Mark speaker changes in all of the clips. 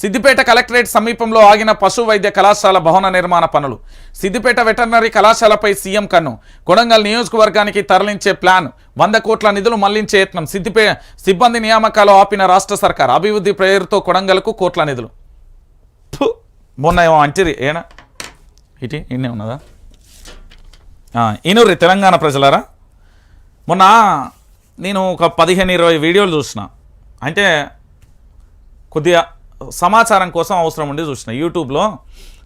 Speaker 1: Siddipet collectorate సమీపంలో ఆగిన పశు వైద్య కళాశాల భవన నిర్మాణ పనులు. సిద్దిపేట వెటర్నరీ కళాశాలపై సీఎం కన్ను. కొడంగల్ నియోజకవర్గానికి తరలించే ప్లాన్. వంద కోట్ల నిధులు మళ్ళించే యత్నం. సిద్దిపే సిబ్బంది నియామకాలు ఆపిన రాష్ట్ర సర్కార్. అభివృద్ధి పేరుతో కొడంగల్కు కోట్ల నిధులు. మొన్న ఏమో అంటిరి. ఏనా? ఇటీ ఇన్నే ఉన్నదా? ఇనూరి తెలంగాణ ప్రజలారా. మొన్న నేను ఒక పదిహేను ఇరవై వీడియోలు చూసిన. అంటే కొద్దిగా సమాచారం కోసం అవసరం ఉండి చూసిన యూట్యూబ్లో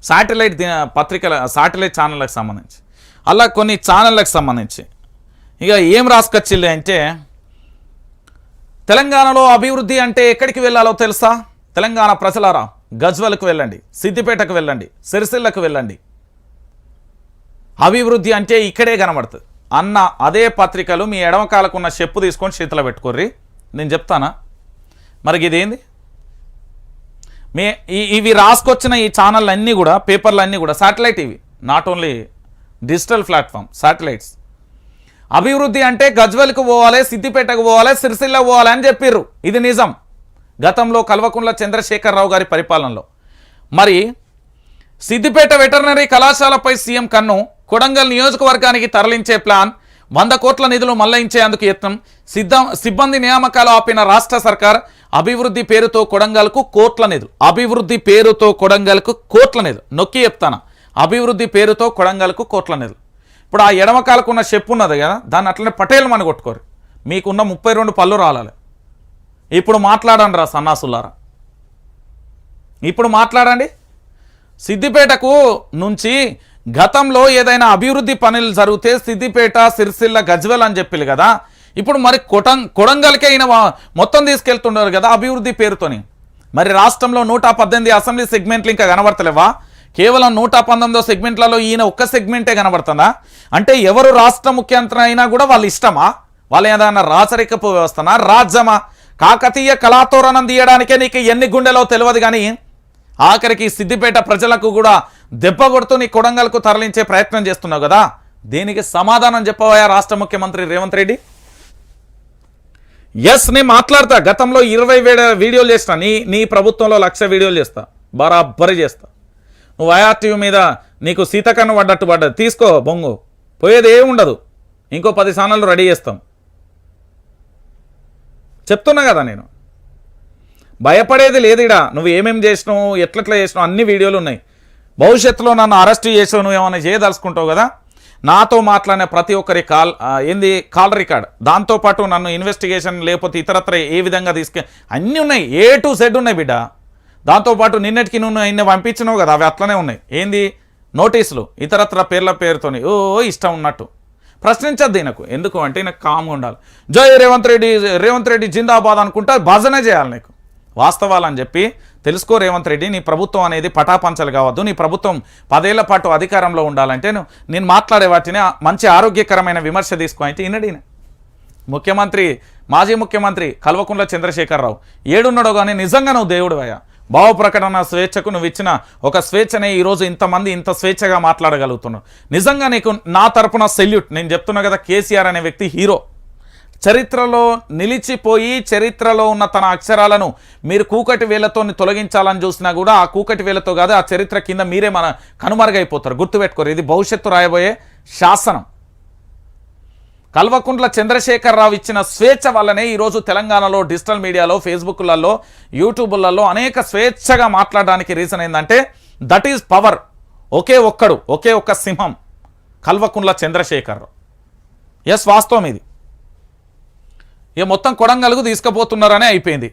Speaker 1: శాటిలైట్ ది- పత్రికల శాటిలైట్ ఛానళ్ళకి సంబంధించి అలా కొన్ని ఛానళ్ళకి సంబంధించి. ఇక ఏం రాసుకొచ్చిల్లి అంటే తెలంగాణలో అభివృద్ధి అంటే ఎక్కడికి వెళ్ళాలో తెలుసా? తెలంగాణ ప్రజలారా గజ్వెల్కు వెళ్ళండి సిద్దిపేటకు వెళ్ళండి సిరిసిల్లకు వెళ్ళండి. అభివృద్ధి అంటే ఇక్కడే కనబడుతుంది. అన్న అదే పత్రికలు మీ ఎడమకాలకున్న చెప్పు తీసుకొని చేతిలో పెట్టుకోర్రి. నేను చెప్తానా? మరి ఇదేంది మే ఈ- ఇవి రాసుకొచ్చిన ఈ ఛానల్ అన్నీ కూడా పేపర్లు అన్నీ కూడా శాటిలైట్ ఇవి. Not only digital platform satellites అభివృద్ధి అంటే గజ్వెల్కు పోవాలి సిద్దిపేటకు పోవాలి సిరిసిల్ల పోవాలి అని చెప్పిర్రు. ఇది నిజం. గతంలో కల్వకుంట్ల చంద్రశేఖరరావు గారి పరిపాలనలో. మరి సిద్దిపేట వెటర్నరీ కళాశాలపై సీఎం కన్ను కొడంగల్ నియోజకవర్గానికి తరలించే ప్లాన్ వంద కోట్ల నిధులు మళ్ళించేందుకు యత్నం. సిద్ధం సిబ్బంది నియామకాలు ఆపిన రాష్ట్ర సర్కార్ అభివృద్ధి పేరుతో కొడంగల్కు కోట్ల నిధులు అభివృద్ధి పేరుతో కొడంగల్కు కోట్ల నిధులు నొక్కి చెప్తాను? అభివృద్ధి పేరుతో కొడంగల్కు కోట్ల నిధులు ఇప్పుడు ఆ ఎడమకాలకు ఉన్న చెప్పు ఉన్నది కదా దాన్ని అట్లనే పటేల్ మన కొట్టుకోరు. మీకున్న ముప్పై రెండు పళ్ళు రాలాలి. ఇప్పుడు మాట్లాడండి రా సన్నాసులారా. ఇప్పుడు మాట్లాడండి. సిద్దిపేటకు నుంచి గతంలో ఏదైనా అభివృద్ధి పనులు జరిగితే సిద్దిపేట సిరిసిల్ల గజ్వెల్ అని చెప్పిల్లు కదా ఇప్పుడు మరి కొటం కొడంగల్కే ఈయన మొత్తం తీసుకెళ్తున్నారు కదా అభివృద్ధి పేరుతోని. మరి రాష్ట్రంలో నూట పద్దెనిమిది అసెంబ్లీ సెగ్మెంట్లు ఇంకా కనబడతలేవా? కేవలం నూట పంతొమ్మిదో సెగ్మెంట్లలో ఈయన ఒక్క సెగ్మెంటే కనబడుతుందా? అంటే ఎవరు రాష్ట్ర ముఖ్యమంత్రి అయినా కూడా వాళ్ళ ఇష్టమా? వాళ్ళ ఏదైనా రాచరికపు వ్యవస్థనా? రాజ్యమా? కాకతీయ కళాతోరణం తీయడానికే నీకు ఎన్ని గుండెలో తెలియదు కానీ ఆఖరికి సిద్దిపేట ప్రజలకు కూడా దెబ్బ కొడుతూ నీ కొడంగల్కు తరలించే ప్రయత్నం చేస్తున్నావు కదా. దీనికి సమాధానం చెప్పవా రాష్ట్ర ముఖ్యమంత్రి రేవంత్ రెడ్డి? ఎస్ నేను మాట్లాడతా. గతంలో ఇరవై వీడియోలు చేస్తా. నీ నీ ప్రభుత్వంలో లక్ష వీడియోలు చేస్తా. బరాబరి చేస్తా. నువ్వు ఐఆర్టీవీ మీద నీకు సీతకన్ను పడ్డట్టు పడ్డది. తీసుకో బొంగు. పోయేది ఏమి ఉండదు. ఇంకో పది ఛానళ్ళు రెడీ చేస్తాం. చెప్తున్నా కదా నేను. భయపడేది లేదు ఇడా నువ్వు ఏమేం చేసినావు ఎట్లెట్లా చేసినావు అన్ని వీడియోలు ఉన్నాయి. భవిష్యత్తులో నన్ను అరెస్ట్ చేసావు నువ్వు ఏమైనా చేయదలుచుకుంటావు కదా? నాతో మాట్లాడిన ప్రతి ఒక్కరి కాల్ ఏంది కాల్ రికార్డ్. దాంతోపాటు నన్ను ఇన్వెస్టిగేషన్ లేకపోతే ఇతరత్ర ఏ విధంగా తీసుకె అన్నీ ఉన్నాయి. ఏ టు జెడ్ ఉన్నాయి బిడ్డ. దాంతోపాటు నిన్నటికి నువ్వు ఇన్ని పంపించినావు కదా అవి అట్లనే ఉన్నాయి. ఏంది? నోటీసులు. ఇతరత్ర పేర్ల పేరుతోని. ఓ ఇష్టం ఉన్నట్టు. ప్రశ్నించద్దు ఈయనకు. ఎందుకు? అంటే ఈయనకు కామ్గా ఉండాలి. జై రేవంత్ రెడ్డి రేవంత్ రెడ్డి జిందాబాద్ అనుకుంటా భజనే చేయాలి నీకు. వాస్తవాలని చెప్పి తెలుసుకో రేవంత్ రెడ్డి నీ ప్రభుత్వం అనేది పటాపంచలు కావద్దు. నీ ప్రభుత్వం పదేళ్ళ పాటు అధికారంలో ఉండాలంటే నేను మాట్లాడే వాటిని మంచి ఆరోగ్యకరమైన విమర్శ తీసుకో అయితే ముఖ్యమంత్రి మాజీ ముఖ్యమంత్రి కల్వకుంట్ల చంద్రశేఖరరావు ఏడున్నాడో కానీ నిజంగా నువ్వు దేవుడు అయ్యా. భావ ప్రకటన స్వేచ్ఛకు నువ్వు ఇచ్చిన ఒక స్వేచ్ఛనే ఈరోజు ఇంతమంది ఇంత స్వేచ్ఛగా మాట్లాడగలుగుతున్నావు నిజంగా నీకు నా తరపున సెల్యూట్ నేను చెప్తున్నా కదా కేసీఆర్ అనే వ్యక్తి హీరో. చరిత్రలో నిలిచిపోయి చరిత్రలో ఉన్న తన అక్షరాలను మీరు కూకటి వేలతో తొలగించాలని చూసినా కూడా ఆ కూకటి వేలతో కాదు ఆ చరిత్ర కింద మీరే మన కనుమరుగైపోతారు. గుర్తుపెట్టుకోరు. ఇది భవిష్యత్తు రాయబోయే శాసనం. కల్వకుంట్ల చంద్రశేఖరరావు ఇచ్చిన స్వేచ్ఛ వల్లనే ఈరోజు తెలంగాణలో డిజిటల్ మీడియాలో ఫేస్బుక్లలో యూట్యూబ్లలో అనేక స్వేచ్ఛగా మాట్లాడడానికి రీజన్ ఏంటంటే దట్ ఈజ్ పవర్. ఒకే ఒక్కడు ఒకే ఒక్క సింహం కల్వకుంట్ల చంద్రశేఖరరావు ఎస్ వాస్తవం ఇది. ఇక మొత్తం కొడంగల్కు తీసుకుపోతున్నారనే అయిపోయింది.